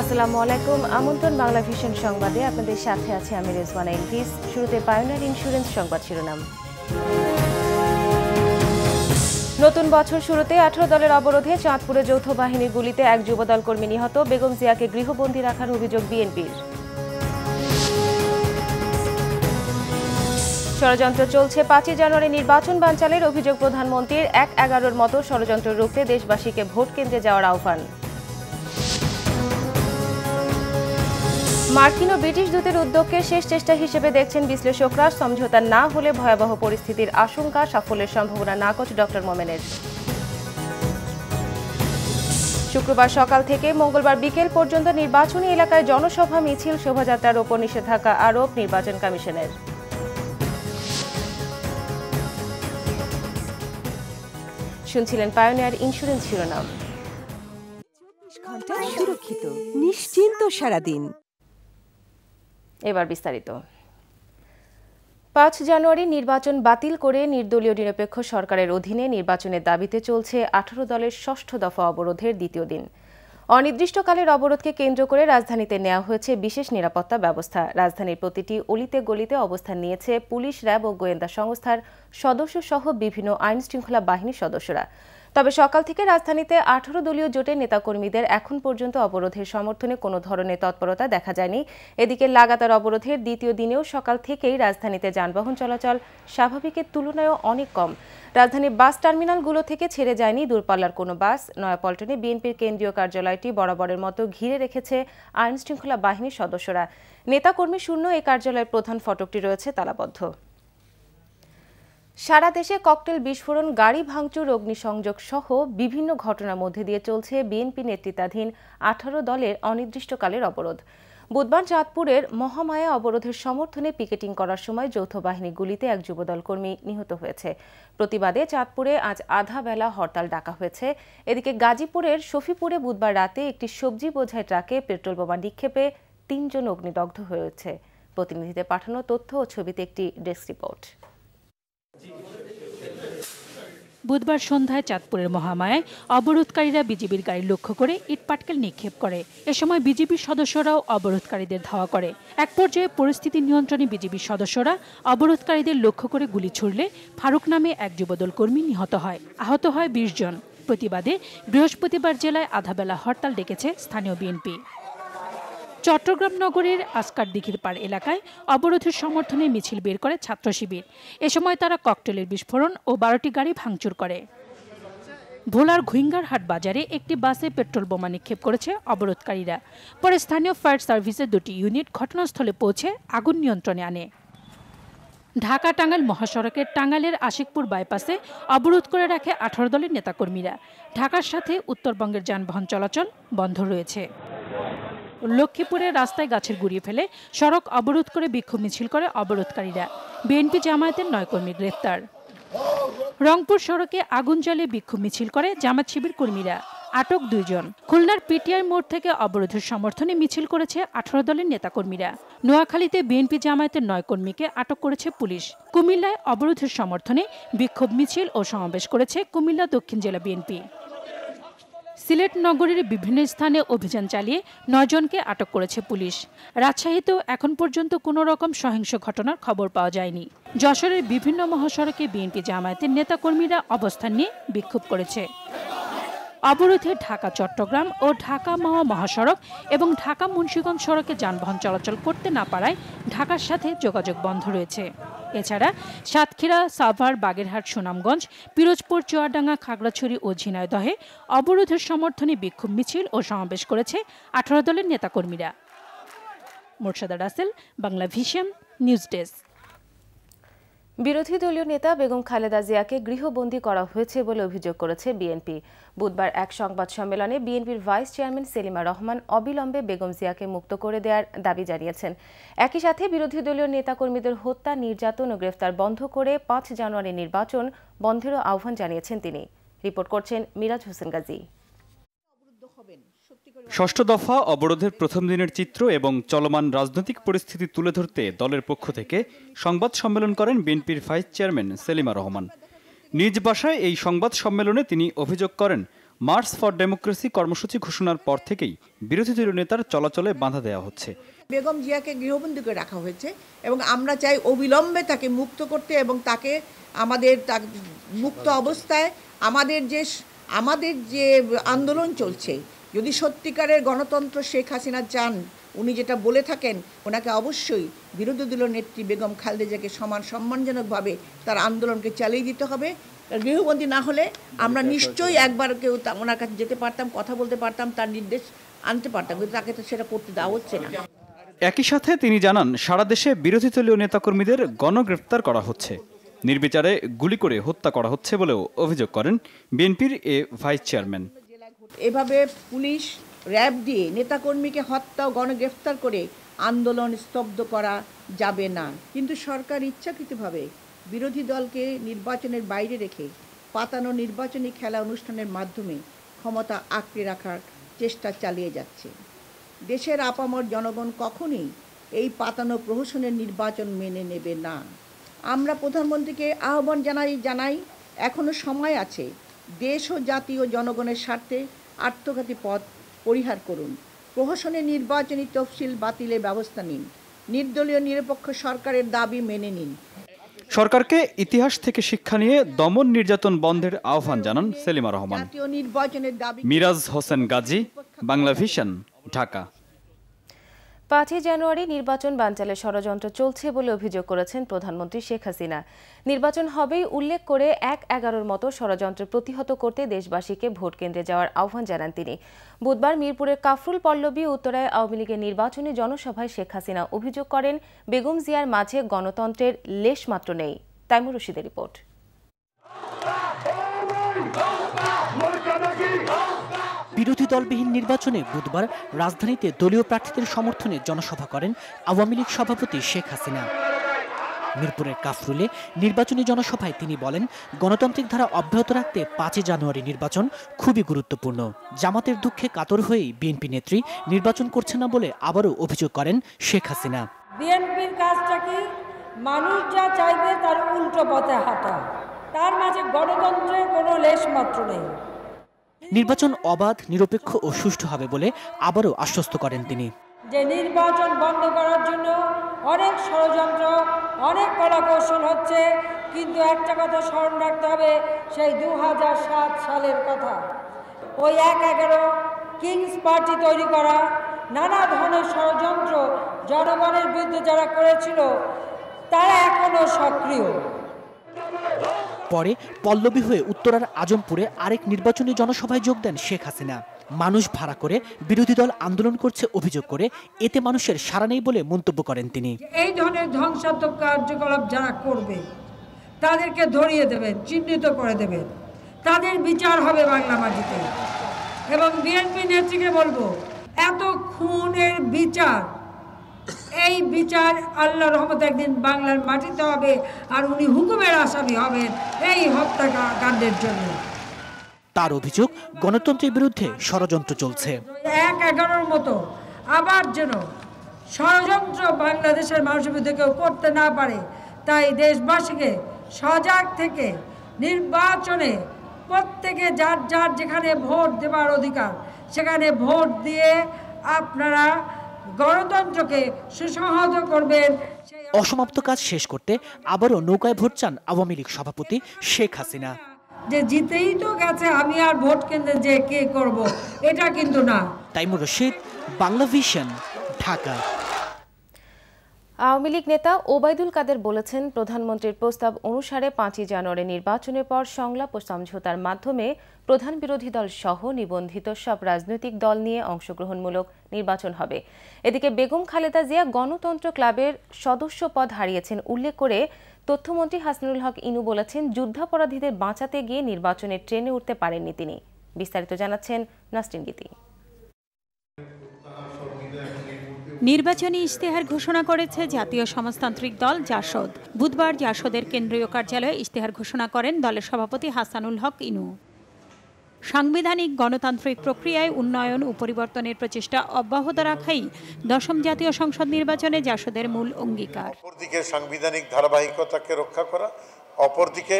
আসসালামু আলাইকুম। আমন্ত্রণ বাংলা ভিশন সংবাদে। আপনাদের সাথে আছে আমি রেজওয়ানা ইলভিস শুরুতে পায়োনিয়ার ইন্স্যুরেন্স সংবাদ শিরোনাম। নতুন বছর শুরুতে আঠারো দলের অবরোধে চাঁদপুরে যৌথ বাহিনীর গুলিতে এক যুবদল কর্মী নিহত। বেগম জিয়াকে গৃহবন্দী রাখার অভিযোগ বিএনপির। ষড়যন্ত্র চলছে পাঁচই জানুয়ারি নির্বাচন বানচালের অভিযোগ প্রধানমন্ত্রীর। এক এগারোর মতো ষড়যন্ত্র রুখতে দেশবাসীকে ভোট কেন্দ্রে যাওয়ার আহ্বান। মার্কিন ও ব্রিটিশ দূতের উদ্যোগকে শেষ চেষ্টা হিসেবে দেখছেন বিশ্লেষকরা। সমঝোতা না হলে ভয়াবহ পরিস্থিতির আশঙ্কা, সাফল্যের সম্ভাবনা নাকচ ডক্টর মোমেনের। শুক্রবার সকাল থেকে মঙ্গলবার বিকেল পর্যন্ত নির্বাচনী এলাকায় জনসভা, মিছিল, শোভাযাত্রার ওপর নিষেধাজ্ঞা আরোপ নির্বাচন কমিশনের। শুনছিলেন পায়োনিয়ার ইন্স্যুরেন্স শিরোনাম। ঘণ্টা সুরক্ষিত, নিশ্চিন্ত সারাদিন। এবার বিস্তারিত। পাঁচ জানুয়ারি নির্বাচন বাতিল করে নির্দলীয় নিরপেক্ষ সরকারের অধীনে নির্বাচনের দাবিতে চলছে আঠারো দলের ষষ্ঠ দফা অবরোধের দ্বিতীয় দিন। অনির্দিষ্টকালের অবরোধকে কেন্দ্র করে রাজধানীতে নেওয়া হয়েছে বিশেষ নিরাপত্তা ব্যবস্থা। রাজধানীর প্রতিটি অলিতে গলিতে অবস্থান নিয়েছে পুলিশ, র্যাব ও গোয়েন্দা সংস্থার সদস্য সহ বিভিন্ন আইন শৃঙ্খলা বাহিনীর সদস্যরা। তবে সকাল থেকে রাজধানীতে আঠারো দলীয় জোটের নেতাকর্মীদের এখন পর্যন্ত অবরোধের সমর্থনে কোনো ধরনের তৎপরতা দেখা যায়নি। এদিকে লাগাতার অবরোধের দ্বিতীয় দিনেও সকাল থেকেই রাজধানীতে যানবাহন চলাচল স্বাভাবিকের তুলনায়ও অনেক কম। রাজধানীর বাস টার্মিনালগুলো থেকে ছেড়ে যায়নি দূরপাল্লার কোনো বাস। নয়াপল্টনে বিএনপির কেন্দ্রীয় কার্যালয়টি বরাবরের মতো ঘিরে রেখেছে আইন শৃঙ্খলা বাহিনীর সদস্যরা। নেতাকর্মী শূন্য এই কার্যালয়ের প্রধান ফটকটি রয়েছে তালাবদ্ধ। সারা দেশে ককটেল বিস্ফোরণ, গাড়ি ভাঙচুর, অগ্নিসংযোগ সহ বিভিন্ন ঘটনার মধ্যে দিয়ে চলছে বিএনপি নেতৃত্বাধীন আঠারো দলের অনির্দিষ্টকালের অবরোধ। বুধবার চাঁদপুরের মহামায়া অবরোধের সমর্থনে পিকেটিং করার সময় যৌথ বাহিনী গুলিতে এক যুবদল কর্মী নিহত হয়েছে। প্রতিবাদে চাঁদপুরে আজ আধা বেলা হরতাল ডাকা হয়েছে। এদিকে গাজীপুরের শফিপুরে বুধবার রাতে একটি সবজি বোঝাই ট্রাকে পেট্রোল বোমা নিক্ষেপে তিনজন অগ্নিদগ্ধ হয়েছে। প্রতিনিধিদের পাঠানো তথ্য ও ছবিতে একটি ডেস্ক রিপোর্ট। বুধবার সন্ধ্যায় চাঁদপুরের মহামায়ায় অবরোধকারীরা বিজিবির গাড়ি লক্ষ্য করে ইটপাটকেল নিক্ষেপ করে। এ সময় বিজিবির সদস্যরাও অবরোধকারীদের ধাওয়া করে। এক পর্যায়ে পরিস্থিতি নিয়ন্ত্রণে বিজিবির সদস্যরা অবরোধকারীদের লক্ষ্য করে গুলি ছুড়লে ফারুক নামে এক যুবদল কর্মী নিহত হয়। আহত হয় বিশ জন। প্রতিবাদে বৃহস্পতিবার জেলায় আধাবেলা হরতাল ডেকেছে স্থানীয় বিএনপি। চট্টগ্রাম নগরের আসকার দিঘির পাড় এলাকায় অবরোধের সমর্থনে মিছিল বের করে ছাত্র শিবির। এ সময় তারা ককটেলের বিস্ফোরণ ও বারোটি গাড়ি ভাঙচুর করে। ভোলার ঘুইঙ্গারহাট বাজারে একটি বাসে পেট্রোল বোমা নিক্ষেপ করেছে অবরোধকারীরা। পরে স্থানীয় ফায়ার সার্ভিসের দুটি ইউনিট ঘটনাস্থলে পৌঁছে আগুন নিয়ন্ত্রণে আনে। ঢাকা টাঙ্গাইল মহাসড়কের টাঙ্গাইলের আশিকপুর বাইপাসে অবরোধ করে রাখে আঠারো দলের নেতাকর্মীরা। ঢাকার সাথে উত্তরবঙ্গের যানবাহন চলাচল বন্ধ রয়েছে। লক্ষ্মীপুরে রাস্তায় গাছের গুড়িয়ে ফেলে সড়ক অবরোধ করে বিক্ষোভ মিছিল করে অবরোধকারীরা। বিএনপি জামায়াতের নয় কর্মী গ্রেপ্তার। রংপুর সড়কে আগুন জ্বালিয়ে বিক্ষোভ মিছিল করে জামাত শিবির কর্মীরা। আটক দুইজন। খুলনার পিটিআই মোড় থেকে অবরোধের সমর্থনে মিছিল করেছে আঠারো দলের নেতাকর্মীরা। নোয়াখালীতে বিএনপি জামায়াতের নয় কর্মীকে আটক করেছে পুলিশ। কুমিল্লায় অবরোধের সমর্থনে বিক্ষোভ মিছিল ও সমাবেশ করেছে কুমিল্লা দক্ষিণ জেলা বিএনপি। সিলেট নগরীর বিভিন্ন স্থানে অভিযান চালিয়ে নয়জনকে আটক করেছে পুলিশ। রাজশাহীতেও এখন পর্যন্ত কোনো রকম সহিংস ঘটনার খবর পাওয়া যায়নি। যশোরের বিভিন্ন মহাসড়কে বিএনপি জামায়াতের নেতাকর্মীরা অবস্থান নিয়ে বিক্ষোভ করেছে। অবরোধে ঢাকা, চট্টগ্রাম ও ঢাকা মাওয়া মহাসড়ক এবং ঢাকা মুন্সীগঞ্জ সড়কে যানবাহন চলাচল করতে না পারায় ঢাকার সাথে যোগাযোগ বন্ধ রয়েছে। এছাড়া সাতক্ষীরা, সাভার, বাগেরহাট, সুনামগঞ্জ, পিরোজপুর, চুয়াডাঙ্গা, খাগড়াছড়ি ও ঝিনাইদহে অবরোধের সমর্থনে বিক্ষোভ মিছিল ও সমাবেশ করেছে আঠারো দলের নেতাকর্মীরা। Morshada Rasel, Bangla Vision, news desk. বিরোধী দলীয় নেতা বেগম খালেদা জিয়াকে গৃহবন্দী করা হয়েছে বলে অভিযোগ করেছে বিএনপি। বুধবার এক সংবাদ সম্মেলনে বিএনপির ভাইস চেয়ারম্যান সেলিমা রহমান অবিলম্বে বেগম জিয়াকে মুক্ত করে দেওয়ার দাবি জানিয়েছেন। একই সাথে বিরোধী দলীয় নেতাকর্মীদের হত্যা, নির্যাতন ও গ্রেফতার বন্ধ করে পাঁচ জানুয়ারি নির্বাচন বন্ধেরও আহ্বান জানিয়েছেন তিনি। রিপোর্ট করছেন মিরাজ হোসেন গাজী। ষষ্ঠ দফা অবরোধের প্রথম দিনের চিত্র এবং চলমান রাজনৈতিক পরিস্থিতি তুলে ধরতে দলের পক্ষ থেকে সংবাদ সম্মেলন করেন বিএনপির ভাইস চেয়ারম্যান সেলিমা রহমান। নিজ বাসায় এই সংবাদ সম্মেলনে তিনি অভিযোগ করেন মার্চ ফর ডেমোক্রেসি কর্মসূচি ঘোষণার পর থেকেই বিরোধী দলীয় নেতার চলাচলে বাধা দেওয়া হচ্ছে। বেগম জিয়াকে গৃহবন্দী করে রাখা হয়েছে এবং আমরা চাই অবিলম্বে তাকে মুক্ত করতে এবং তাকে আমাদের মুক্ত অবস্থায় আমাদের যে আমাদের যে আন্দোলন চলছে যদি সত্যিকারের গণতন্ত্র শেখ হাসিনা চান উনি যেটা বলে থাকেন ওনাকে অবশ্যই বিরোধী দলীয় নেত্রী বেগম খালেদাকে সমান সম্মানজনকভাবে তার আন্দোলনকে চালিয়ে দিতে হবে। গৃহবন্দী না হলে আমরা নিশ্চয়ই একবার কেউ তা- ওনার কাছে যেতে পারতাম কথা বলতে পারতাম তার নির্দেশ আনতে পারতাম কিন্তু তাকে তো সেটা করতে দেওয়া হচ্ছে না। একই সাথে তিনি জানান সারা দেশে বিরোধী দলীয় নেতাকর্মীদের গণগ্রেফতার করা হচ্ছে। নির্বিচারে গুলি করে হত্যা করা হচ্ছে বলেও অভিযোগ করেন বিএনপির এ ভাইস চেয়ারম্যান। এভাবে পুলিশ র্যাব দিয়ে নেতাকর্মীকে হত্যা ও গণগ্রেফতার করে আন্দোলন স্তব্ধ করা যাবে না। কিন্তু সরকার ইচ্ছাকৃতভাবে বিরোধী দলকে নির্বাচনের বাইরে রেখে পাতানো নির্বাচনী খেলা অনুষ্ঠানের মাধ্যমে ক্ষমতা আঁকড়ে রাখার চেষ্টা চালিয়ে যাচ্ছে। দেশের আপামর জনগণ কখনই এই পাতানো প্রহসনের নির্বাচন মেনে নেবে না। আমরা প্রধানমন্ত্রীকে আহ্বান জানাই জানাই এখনও সময় আছে দেশ ও জাতীয় জনগণের স্বার্থে আত্মঘাতী পথ পরিহার করুন। প্রহসনে নির্বাচনী তফসিল বাতিলের ব্যবস্থা নিন। নির্দলীয় নিরপেক্ষ সরকারের দাবি মেনে নিন। সরকারকে ইতিহাস থেকে শিক্ষা নিয়ে দমন নির্যাতন বন্ধের আহ্বান জানান সেলিমা রহমান। নির্বাচনের দাবি মিরাজ হোসেন গাজী বাংলা ভিশন ঢাকা। পাঁচই জানুয়ারি নির্বাচন বানচালের ষড়যন্ত্র চলছে বলে অভিযোগ করেছেন প্রধানমন্ত্রী শেখ হাসিনা। নির্বাচন হবেই উল্লেখ করে এক এগারোর মতো ষড়যন্ত্র প্রতিহত করতে দেশবাসীকে ভোট কেন্দ্রে যাওয়ার আহ্বান জানান তিনি। বুধবার মিরপুরের কাফরুল পল্লবী উত্তরায় আওয়ামী লীগের নির্বাচনী জনসভায় শেখ হাসিনা অভিযোগ করেন, বেগম জিয়ার মাঝে গণতন্ত্রের লেশমাত্র নেই। তাইমুর রশিদের রিপোর্ট। বিরোধী দলবিহীন নির্বাচনে বুধবার রাজধানীতে দলীয় প্রার্থীদের সমর্থনে জনসভা করেন আওয়ামী লীগ সভাপতি শেখ হাসিনা। মিরপুরের কাফরুলে নির্বাচনী জনসভায় তিনি বলেন, গণতান্ত্রিক ধারা অব্যাহত রাখতে পাঁচই জানুয়ারি নির্বাচন খুবই গুরুত্বপূর্ণ। জামাতের দুঃখে কাতর হয়েই বিএনপি নেত্রী নির্বাচন করছে না বলে আবারও অভিযোগ করেন শেখ হাসিনা। বিএনপির কাজটা কি? মানুষ যা চাইবে তার উল্টো পথে হাঁটা। তার মাঝে গণতন্ত্রের কোনো লেশ মাত্র নেই। নির্বাচন অবাধ, নিরপেক্ষ ও সুষ্ঠু হবে বলে আবারও আশ্বস্ত করেন তিনি। যে নির্বাচন বন্ধ করার জন্য অনেক ষড়যন্ত্র, অনেক কলাকৌশল হচ্ছে, কিন্তু একটা কথা স্মরণ রাখতে হবে, সেই দু হাজার সাত সালের কথা। ওই এক এগারো কিংস পার্টি তৈরি করা, নানা ধরনের ষড়যন্ত্র জনগণের বিরুদ্ধে যারা করেছিল, তারা এখনও সক্রিয়। পরে পল্লবী হয়ে উত্তরার আজমপুরে আরেক নির্বাচনী জনসভায় যোগ দেন শেখ হাসিনা। মানুষ ভাড়া করে বিরোধী দল আন্দোলন করছে অভিযোগ করে, এতে মানুষের সারা নেই বলে মন্তব্য করেন তিনি। এই ধরনের ধ্বংসাত্মক কার্যকলাপ যারা করবে, তাদেরকে ধরিয়ে দেবেন চিহ্নিত করে দেবেন তাদের বিচার হবে বাংলা মাটিতে। এবং বিএনপি নেত্রীকে বলব, এত খুনের বিচার এই বিচার আল্লাহ রহমত একদিন বাংলার মাটিতে হবে আর উনি হুকুমের আসামি হবেন এই হত্যাকাণ্ডের জন্য। তার অভিযোগ গণতন্ত্রের বিরুদ্ধে ষড়যন্ত্র চলছে। এক এগারোর মতো আবার যেন ষড়যন্ত্র বাংলাদেশের মানুষের বিরুদ্ধে কেউ করতে না পারে তাই দেশবাসীকে সজাগ থেকে নির্বাচনে প্রত্যেকে যার যার যেখানে ভোট দেওয়ার অধিকার সেখানে ভোট দিয়ে আপনারা গণতন্ত্রকে করবেন অসমাপ্ত কাজ শেষ করতে আবারও নৌকায় ভোট চান আওয়ামী লীগ সভাপতি শেখ হাসিনা। যে জিতেই তো গেছে আমি আর ভোট কেন্দ্রে যে কে করব এটা কিন্তু না। তাইমুর রশিদ বাংলা ভিশন ঢাকা। আওয়ামী লীগ নেতা ওবায়দুল কাদের বলেছেন, প্রধানমন্ত্রীর প্রস্তাব অনুসারে পাঁচই জানুয়ারি নির্বাচনের পর সংলাপ ও সমঝোতার মাধ্যমে প্রধান বিরোধী দল সহ নিবন্ধিত সব রাজনৈতিক দল নিয়ে অংশগ্রহণমূলক নির্বাচন হবে। এদিকে বেগম খালেদা জিয়া গণতন্ত্র ক্লাবের সদস্য পদ হারিয়েছেন উল্লেখ করে তথ্যমন্ত্রী হাসনুল হক ইনু বলেছেন, যুদ্ধাপরাধীদের বাঁচাতে গিয়ে নির্বাচনের ট্রেনে উঠতে পারেননি তিনি। বিস্তারিত জানাচ্ছেন নাসরিন গীতি। নির্বাচনী ইশতেহার ঘোষণা করেছে জাতীয় সমাজতান্ত্রিক দল জাসদ। বুধবার জাসদের কেন্দ্রীয় কার্যালয়ে ইশতেহার ঘোষণা করেন দলের সভাপতি হাসানুল হক ইনু। সাংবিধানিক গণতান্ত্রিক প্রক্রিয়ায় উন্নয়ন ও পরিবর্তনের প্রচেষ্টা অব্যাহত রাখাই দশম জাতীয় সংসদ নির্বাচনে জাসদের মূল অঙ্গীকার। অপরদিকে সাংবিধানিক ধারাবাহিকতাকে রক্ষা করা, অপরদিকে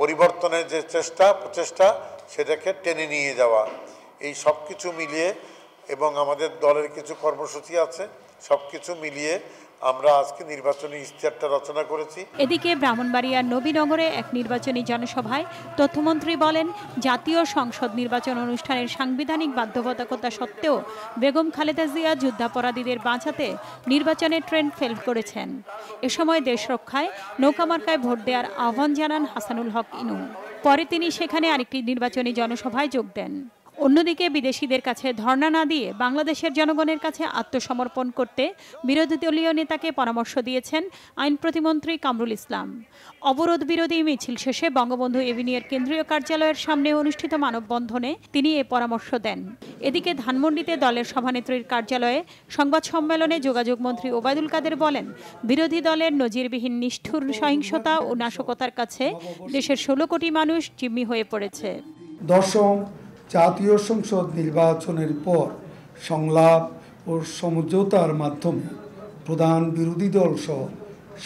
পরিবর্তনের যে চেষ্টা, প্রচেষ্টা, সেটাকে টেনে নিয়ে যাওয়া, এই সব কিছু মিলিয়ে এবং আমাদের দলের কিছু কর্মসূচি আছে সব কিছু মিলিয়ে আমরা আজকে নির্বাচনী ইশতেহারটা রচনা করেছি। এদিকে ব্রাহ্মণবাড়িয়ার নবীনগরে এক নির্বাচনী জনসভায় তথ্যমন্ত্রী বলেন, জাতীয় সংসদ নির্বাচন অনুষ্ঠানের সাংবিধানিক বাধ্যবাধকতা সত্ত্বেও বেগম খালেদা জিয়া যুদ্ধাপরাধীদের বাঁচাতে নির্বাচনের ট্রেন্ড ফেল করেছেন। এ সময় দেশ রক্ষায় নৌকামার্কায় ভোট দেওয়ার আহ্বান জানান হাসানুল হক ইনু। পরে তিনি সেখানে আরেকটি নির্বাচনী জনসভায় যোগ দেন। অন্যদিকে বিদেশিদের কাছে ধর্ণা না দিয়ে বাংলাদেশের জনগণের কাছে আত্মসমর্পণ করতে বিরোধী দলীয় নেতাকে পরামর্শ দিয়েছেন আইন প্রতিমন্ত্রী কামরুল ইসলাম। অবরোধ বিরোধী মিছিল শেষে বঙ্গবন্ধু এভিনিউর কেন্দ্রীয় কার্যালয়ের সামনে অনুষ্ঠিত মানববন্ধনে তিনি এ পরামর্শ দেন। এদিকে ধানমন্ডিতে দলের সভানেত্রীর কার্যালয়ে সংবাদ সম্মেলনে যোগাযোগ মন্ত্রী ওবায়দুল কাদের বলেন, বিরোধী দলের নজিরবিহীন নিষ্ঠুর সহিংসতা ও নাশকতার কাছে দেশের ষোলো কোটি মানুষ জিম্মি হয়ে পড়েছে। দশম জাতীয় সংসদ নির্বাচনের পর সংলাপ ও সমঝোতার মাধ্যমে প্রধান বিরোধী দল সহ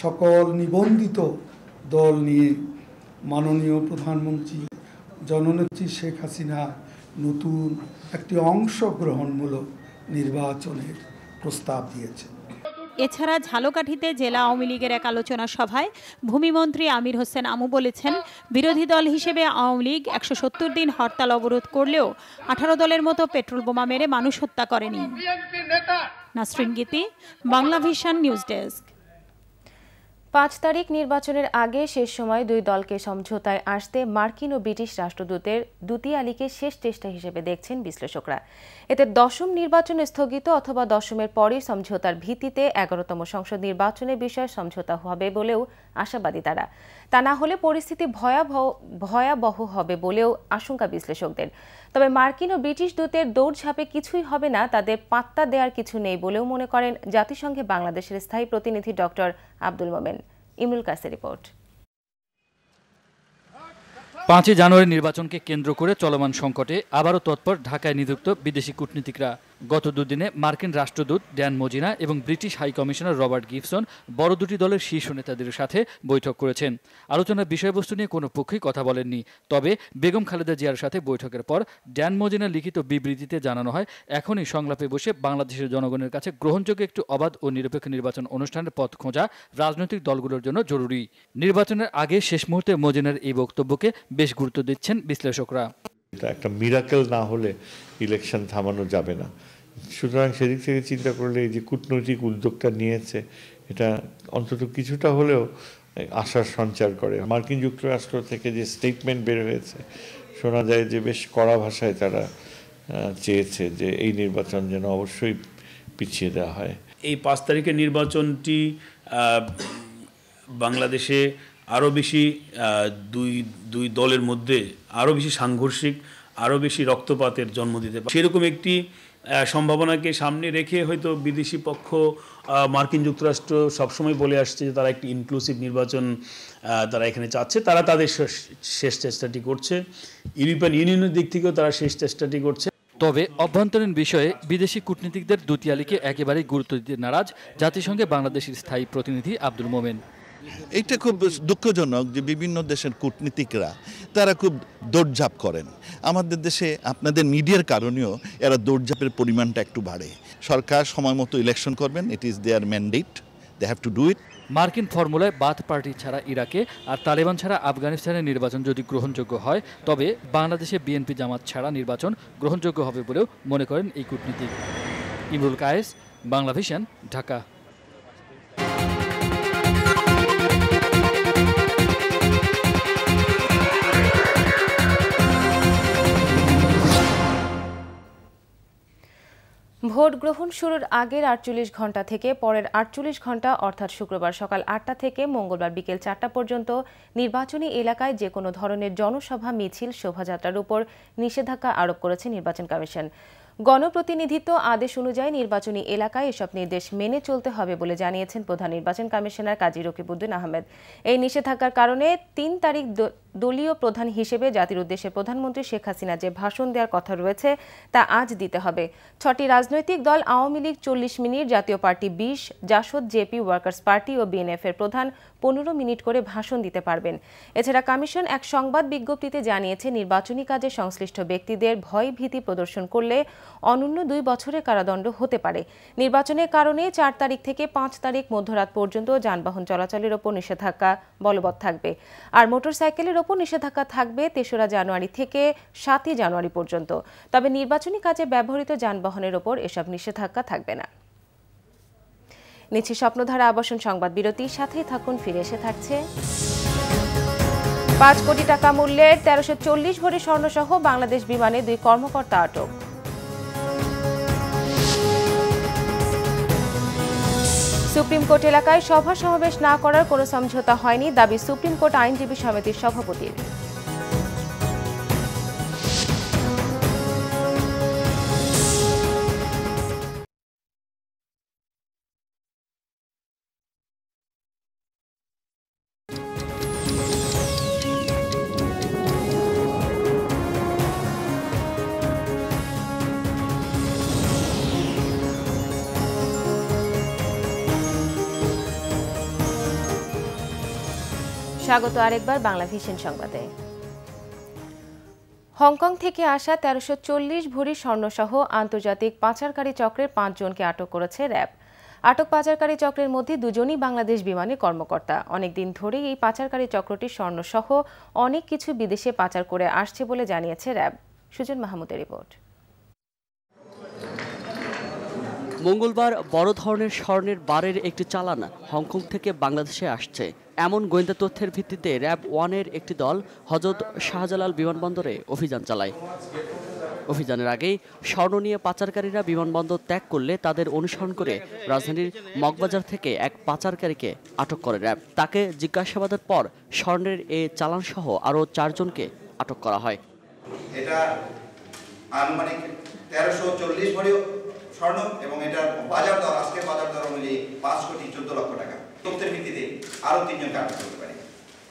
সকল নিবন্ধিত দল নিয়ে মাননীয় প্রধানমন্ত্রী জননেত্রী শেখ হাসিনা নতুন একটি অংশগ্রহণমূলক নির্বাচনের প্রস্তাব দিয়েছেন। এছাড়া ঝালকাঠিতে জেলা আওয়ামী লীগের এক আলোচনা সভায় ভূমিমন্ত্রী আমির হোসেন আমু বলেছেন বিরোধী দল হিসেবে আওয়ামী লীগ একশো সত্তর দিন হরতাল অবরোধ করলেও আঠারো দলের মতো পেট্রোল বোমা মেরে মানুষ হত্যা করেনি। নাসরিন গীতি বাংলা ভিশন নিউজ ডেস্ক। পাঁচ তারিখ নির্বাচনের আগে শেষ সময় দুই দলকে সমঝোতায় আসতে মার্কিন ও ব্রিটিশ রাষ্ট্রদূতের দুটি আলীকে শেষ চেষ্টা হিসেবে দেখছেন বিশ্লেষকরা। এতে দশম নির্বাচন স্থগিত অথবা দশমের পরই সমঝোতার ভিত্তিতে এগারোতম সংসদ নির্বাচনের বিষয়ে সমঝোতা হবে বলেও আশাবাদী তারা। তা না হলে পরিস্থিতি ভয়াবহ ভয়াবহ হবে বলেও আশঙ্কা বিশ্লেষকদের। তবে মার্কিন ও ব্রিটিশ দূতের দৌড়ঝাঁপে কিছুই হবে না, তাদের পাত্তা দেওয়ার কিছু নেই বলেও মনে করেন জাতিসংঘে বাংলাদেশের স্থায়ী প্রতিনিধি ডক্টর আব্দুল মোমেন। ইমরুল কাসের রিপোর্ট। পাঁচই জানুয়ারি নির্বাচনকে কেন্দ্র করে চলমান সংকটে আবারও তৎপর ঢাকায় নিযুক্ত বিদেশি কূটনীতিকরা। গত দুদিনে মার্কিন রাষ্ট্রদূত ড্যান মজিনা এবং British high commissioner Robert Gibson বড় দুটি দলের শীর্ষ নেতাদের সাথে বৈঠক করেছেন। আলোচনার বিষয়বস্তু নিয়ে কোনো পক্ষই কথা বলেননি। তবে বেগম খালেদা জিয়ার সাথে বৈঠকের পর ড্যান মজিনার লিখিত বিবৃতিতে জানানো হয়, এখনই সংলাপে বসে বাংলাদেশের জনগণের কাছে গ্রহণযোগ্য একটু অবাধ ও নিরপেক্ষ নির্বাচন অনুষ্ঠানের পথ খোঁজা রাজনৈতিক দলগুলোর জন্য জরুরি। নির্বাচনের আগে শেষ মুহূর্তে মজিনার এই বক্তব্যকে বেশ গুরুত্ব দিচ্ছেন বিশ্লেষকরা। এটা একটা মিরাকেল না হলে ইলেকশন থামানো যাবে না। সুতরাং সেদিক থেকে চিন্তা করলে এই যে কূটনৈতিক উদ্যোগটা নিয়েছে এটা অন্তত কিছুটা হলেও আশার সঞ্চার করে। মার্কিন যুক্তরাষ্ট্র থেকে যে স্টেটমেন্ট বের হয়েছে শোনা যায় যে বেশ কড়া ভাষায় তারা চেয়েছে যে এই নির্বাচন যেন অবশ্যই পিছিয়ে দেওয়া হয়। এই পাঁচ তারিখের নির্বাচনটি বাংলাদেশে আরও বেশি দুই দুই দলের মধ্যে আরও বেশি সাংঘর্ষিক আরও বেশি রক্তপাতের জন্ম দিতে পারে। সেরকম একটি সম্ভাবনাকে সামনে রেখে হয়তো বিদেশি পক্ষ মার্কিন যুক্তরাষ্ট্র সবসময় বলে আসছে যে তারা একটি ইনক্লুসিভ নির্বাচন তারা এখানে চাচ্ছে। তারা তাদের শেষ চেষ্টাটি করছে। ইউরোপিয়ান ইউনিয়নের দিক থেকেও তারা শেষ চেষ্টাটি করছে। তবে অভ্যন্তরীণ বিষয়ে বিদেশি কূটনীতিকদের দুতিয়ালিকে একেবারেই গুরুত্ব দিতে নারাজ জাতিসংঘে বাংলাদেশের স্থায়ী প্রতিনিধি আব্দুল মোমেন। এটা খুব দুঃখজনক যে বিভিন্ন দেশের কূটনীতিকরা, তারা খুব দৌড়ঝাঁপ করেন। আমাদের দেশে আপনাদের মিডিয়ার কারণেও এরা দৌড়ঝাঁপের পরিমাণটা একটু বাড়ে। সরকার সময় মতো ইলেকশন করবেন it is their mandate they have to do it মার্কিন ফর্মুলায় বাথ পার্টি ছাড়া ইরাকে আর তালেবান ছাড়া আফগানিস্তানের নির্বাচন যদি গ্রহণযোগ্য হয়, তবে বাংলাদেশে বিএনপি জামাত ছাড়া নির্বাচন গ্রহণযোগ্য হবে বলেও মনে করেন এই কূটনীতিক। ইমরুল কায়েস বাংলা ভিশন ঢাকা। ভোট গ্রহণ শুরুর আগের আটচল্লিশ ঘণ্টা থেকে পরের আটচল্লিশ ঘণ্টা, অর্থাৎ শুক্রবার সকাল আটটা থেকে মঙ্গলবার বিকেল চারটা পর্যন্ত নির্বাচনী এলাকায় যে কোনো ধরনের জনসভা, মিছিল, শোভাযাত্রার উপর নিষেধাজ্ঞা আরোপ করেছে নির্বাচন কমিশন। গণপ্রতিনিধিত্ব আদেশ অনুযায়ী নির্বাচনী এলাকায় এসব নির্দেশ মেনে চলতে হবে বলে জানিয়েছেন প্রধান নির্বাচন কমিশনার কাজী রকিবউদ্দিন আহমেদ। এই নিষেধাজ্ঞার কারণে তিন তারিখ দলীয় প্রধান হিসেবে জাতির উদ্দেশ্যে প্রধানমন্ত্রী শেখ হাসিনা যে ভাষণ দেওয়ার কথা রয়েছে, তা আজ দিতে হবে। ছটি রাজনৈতিক দল আওয়ামী লীগ চল্লিশ মিনিট, জাতীয় পার্টি বিশ, জাসদ, জেপি, ওয়ার্কার্স পার্টি ও বিএনএফ এর প্রধান পনেরো মিনিট করে ভাষণ দিতে পারবেন। এছাড়া কমিশন এক সংবাদ বিজ্ঞপ্তিতে জানিয়েছে, নির্বাচনী কাজে সংশ্লিষ্ট ব্যক্তিদের ভয় ভীতি প্রদর্শন করলে অনন্য দুই বছরের কারাদণ্ড হতে পারে। নির্বাচনের কারণে চার তারিখ থেকে পাঁচ তারিখ মধ্যরাত পর্যন্ত যানবাহন চলাচলের ওপর নিষেধাজ্ঞা বলবৎ থাকবে। আর মোটরসাইকেলের ওপর নিষেধাজ্ঞা থাকবে তেসরা জানুয়ারি থেকে সাতই জানুয়ারি পর্যন্ত। তবে নির্বাচনী কাজে ব্যবহৃত যানবাহনের ওপর এসব নিষেধাজ্ঞা থাকবে না। নিচ্ছি স্বপ্নধারা আবাসন সংবাদ বিরতির সাথেই থাকুন, ফিরে এসে থাকছে পাঁচ কোটি টাকা মূল্যের তেরোশো চল্লিশ ভরি স্বর্ণসহ বাংলাদেশ বিমানে দুই কর্মকর্তা আটক। সুপ্রিম কোর্ট এলাকায় সভা সমাবেশ না করার কোনো সমঝোতা হয়নি, দাবি সুপ্রিম কোর্ট আইনজীবী সমিতির সভাপতির। স্বাগত আরেকবার বাংলা ভিশন সংবাদে। হংকং থেকে আসা তেরোশো চল্লিশ ভরি স্বর্ণসহ আন্তর্জাতিক পাচারকারী চক্রের পাঁচজনকে আটক করেছে র্যাব। আটক পাচারকারী চক্রের মধ্যে দুজনই বাংলাদেশ বিমানের কর্মকর্তা। অনেকদিন ধরেই এই পাচারকারী চক্রটি স্বর্ণসহ অনেক কিছু বিদেশে পাচার করে আসছে বলে জানিয়েছে র্যাব। সুজন মাহমুদের রিপোর্ট। মঙ্গলবার বড় ধরনের স্বর্ণের বারের একটি চালান হংকং থেকে বাংলাদেশে আসছে। এমন গোয়েন্দা তথ্যের ভিত্তিতে র্যাব ওয়ানের একটি দল হজরত শাহজালাল বিমানবন্দরে অভিযান চালায়। অভিযানের আগেই স্বর্ণ নিয়ে পাচারকারীরা বিমানবন্দর ত্যাগ করলে তাদের অনুসরণ করে রাজধানীর মগবাজার থেকে এক পাচারকারীকে আটক করে র্যাব। তাকে জিজ্ঞাসাবাদের পর স্বর্ণের এ চালানসহ আরও চারজনকে আটক করা হয়। এটা আনুমানিক তেরোশো চল্লিশ ভরি স্বর্ণ এবং এটার বাজার দর আজকে বাজার দর অনুযায়ী পাঁচ কোটি চোদ্দ লক্ষ টাকা। তথ্যের ভিত্তিতে আরও তিনজনকে আটক করতে পারে।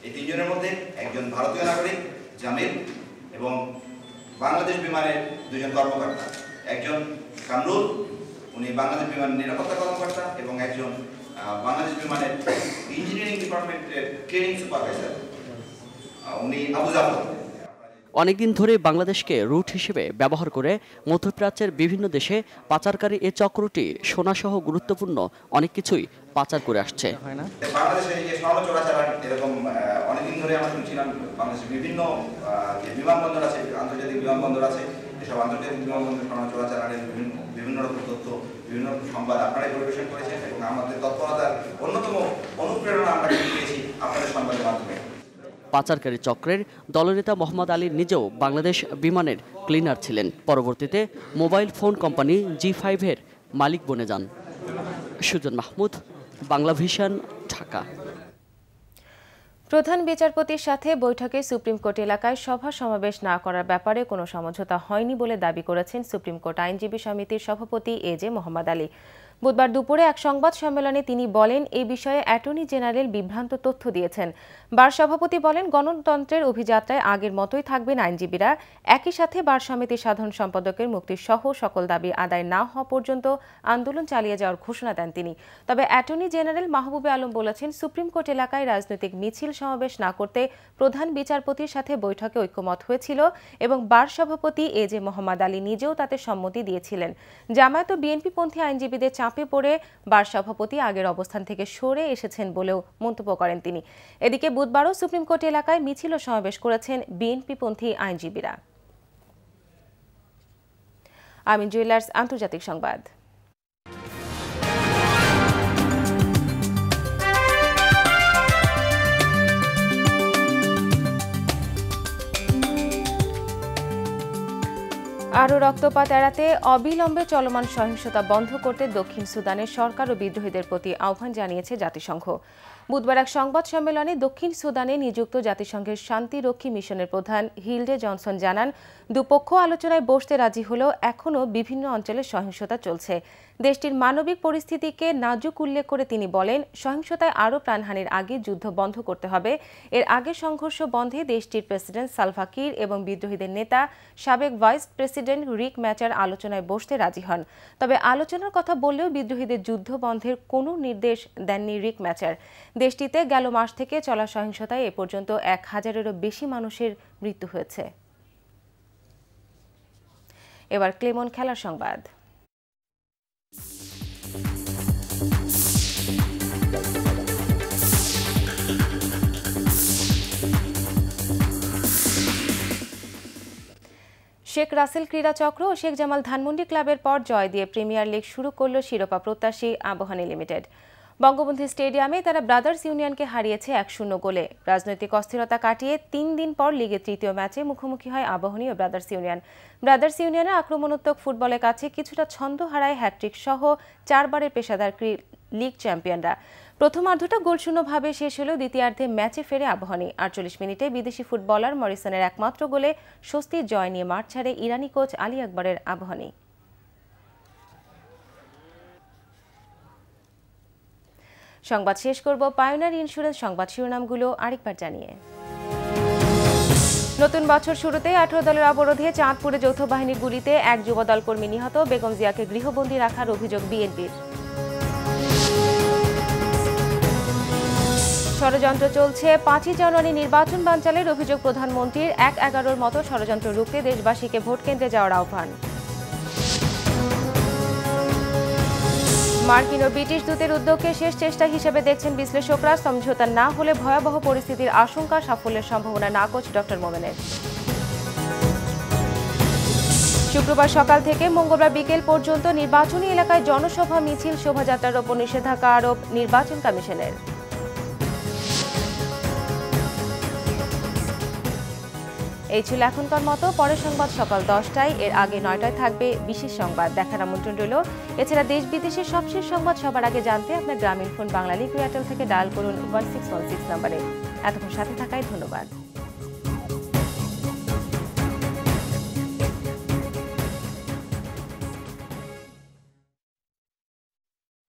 এই তিনজনের মধ্যে একজন ভারতীয় নাগরিক, জামিল, এবং বাংলাদেশ বিমানের দুজন কর্মকর্তা। একজন কামরুল, উনি বাংলাদেশ বিমানের নিরাপত্তা কর্মকর্তা, এবং একজন বাংলাদেশ বিমানের ইঞ্জিনিয়ারিং ডিপার্টমেন্টের ট্রেনিং সুপারভাইজার উনি আবু জাফর। অনেকদিন ধরে বাংলাদেশকে রুট হিসেবে ব্যবহার করে মধ্যপ্রাচ্যের বিভিন্ন দেশে পাচারকারী এ চক্রটি সোনাসহ গুরুত্বপূর্ণ অনেক কিছুই পাচার করে আসছে। পরিবেশন করেছেন এবং আমাদের তৎপরতার অন্যতম অনুপ্রেরণা আমরা পেয়েছি আপনাদের সংবাদের মাধ্যমে। পাচারকারী চক্রের দলনেতা মোহাম্মদ আলী নিজেও বাংলাদেশ বিমানের ক্লিনার ছিলেন। পরবর্তীতে মোবাইল ফোন কোম্পানি জি ফাইভের মালিক বনে যান। সুজন মাহমুদ, বাংলা ভিশন, ঢাকা। প্রধান বিচারপতির সাথে বৈঠকে সুপ্রিম কোর্ট এলাকায় সভা সমাবেশ না করার ব্যাপারে কোনো সমঝোতা হয়নি বলে দাবি করেছেন সুপ্রিম কোর্ট আইনজীবী সমিতির সভাপতি এ জে মোহাম্মদ আলী। বুধবার দুপুরে এক সংবাদ সম্মেলনে তিনি বলেন এই বিষয়ে অ্যাটর্নি জেনারেল বিভ্রান্ত তথ্য দিয়েছেন। বার সভাপতি বলেন, গণতন্ত্রের অভিযাত্রায় আগের মতোই থাকবেন আইনজীবীরা। একই সাথে বার সমিতির সাধারণ সম্পাদকের মুক্তি সহ সকল দাবি আদায় না হওয়া পর্যন্ত আন্দোলন চালিয়ে যাওয়ার ঘোষণা দেন তিনি। তবে অ্যাটর্নি জেনারেল মাহবুবে আলম বলেছেন, সুপ্রিম কোর্ট এলাকায় রাজনৈতিক মিছিল সমাবেশ না করতে প্রধান বিচারপতির সাথে বৈঠকে ঐক্যমত হয়েছিল এবং বার সভাপতি এ জে মোহাম্মদ আলী নিজেও তাতে সম্মতি দিয়েছিলেন। জামায়াত ও বিএনপিপন্থী আইনজীবীদের চাপে পড়ে বার সভাপতি আগের অবস্থান থেকে সরে এসেছেন বলেও মন্তব্য করেন তিনি। এদিকে বুধবারও সুপ্রিম কোর্ট এলাকায় মিছিল ও সমাবেশ করেছেন বিএনপিপন্থী আইনজীবীরা। আমিন জুয়েলার্স, আন্তর্জাতিক সংবাদ। আরও রক্তপাত এড়াতে অবিলম্বে চলমান সহিংসতা বন্ধ করতে দক্ষিণ সুদানের সরকার ও বিদ্রোহীদের প্রতি আহ্বান জানিয়েছে জাতিসংঘ। বুধবার এক সংবাদ সম্মেলনে দক্ষিণ সুদানে নিযুক্ত জাতিসংঘের শান্তিরক্ষী মিশনের প্রধান হিলডে জনসন জানান, দুপক্ষ আলোচনায় বসতে রাজি হলেও এখনও বিভিন্ন অঞ্চলে সহিংসতা চলছে। দেশটির মানবিক পরিস্থিতিকে নাজুক উল্লেখ করে তিনি বলেন, সহিংসতায় আরও প্রাণহানির আগে যুদ্ধ বন্ধ করতে হবে। এর আগে সংঘর্ষ বন্ধে দেশটির প্রেসিডেন্ট সালভা কির এবং বিদ্রোহীদের নেতা, সাবেক ভাইস প্রেসিডেন্ট রিক ম্যাচার আলোচনায় বসতে রাজি হন। তবে আলোচনার কথা বললেও বিদ্রোহীদের যুদ্ধ বন্ধের কোনো নির্দেশ দেননি রিক ম্যাচার। দেশটিতে গেল মাস থেকে চলা সহিংসতায় এ পর্যন্ত এক হাজারেরও বেশি মানুষের মৃত্যু হয়েছে। এবার ক্লেমন খেলার সংবাদ। শেখ রাসেল ক্রীড়া চক্র ও শেখ জামাল ধানমন্ডি ক্লাবের পর জয় দিয়ে প্রিমিয়ার লিগ শুরু করল শিরোপা প্রত্যাশী আবহানী লিমিটেড। বঙ্গবন্ধু স্টেডিয়ামে তারা ব্রাদার্স ইউনিয়নকে হারিয়েছে এক শূন্য গোলে। রাজনৈতিক অস্থিরতা কাটিয়ে তিন দিন পর লিগের তৃতীয় ম্যাচে মুখোমুখি হয় আবাহনী ও ব্রাদার্স ইউনিয়ন। ব্রাদার্স ইউনিয়নের আক্রমণোত্তক ফুটবলের কাছে কিছুটা ছন্দ হারায় হ্যাট্রিক সহ চারবারের পেশাদার লিগ চ্যাম্পিয়নরা। প্রথমার্ধটা গোলশূন্যভাবে শেষ হলেও দ্বিতীয়ার্ধে ম্যাচে ফেরে আবাহনী। আটচল্লিশ মিনিটে বিদেশি ফুটবলার মরিসনের একমাত্র গোলে স্বস্তির জয় নিয়ে মাঠ ছাড়ে ইরানি কোচ আলী আকবরের আবাহনী। সংবাদ শেষ করব পায়োনার ইন্স্যুরেন্স সংবাদ শিরোনামগুলো আরেকবার জানিয়ে। নতুন বছর শুরুতে আঠারো দলের অবরোধে চাঁদপুরে যৌথ বাহিনীর গুলিতে এক যুবদল কর্মী নিহত, বেগম জিয়াকে গৃহবন্দী রাখার অভিযোগ বিএনপির। ষড়যন্ত্র চলছে, পাঁচই জানুয়ারি নির্বাচন বাঞ্চালের অভিযোগ প্রধানমন্ত্রীর, এক এগারোর মতো ষড়যন্ত্র রুখতে দেশবাসীকে ভোট কেন্দ্রে যাওয়ার আহ্বান। মার্কিন ও ব্রিটিশ দূতের উদ্যোগকে শেষ চেষ্টা হিসেবে দেখছেন বিশ্লেষকরা। সমঝোতা না হলে ভয়াবহ পরিস্থিতির আশঙ্কা, সাফল্যের সম্ভাবনা না কোচ ডক্টর মোমেনের। শুক্রবার সকাল থেকে মঙ্গলবার বিকেল পর্যন্ত নির্বাচনী এলাকায় জনসভা, মিছিল, শোভাযাত্রার ওপর নিষেধাজ্ঞা আরোপ নির্বাচন কমিশনের। এই ছিল এখনকার মতো। পরের সংবাদ সকাল দশটায়। এর আগে নয়টায় থাকবে বিশেষ সংবাদ। দেখার আমন্ত্রণ রইল। এছাড়া দেশ বিদেশের সবশেষ সংবাদ সবার আগে জানতে আপনার গ্রামীণ ফোন বাংলা লিগ এয়ারটেল থেকে ডায়াল করুন ওয়ান সিক্স ওয়ান সিক্স নাম্বারে এতক্ষণ সাথে থাকায় ধন্যবাদ।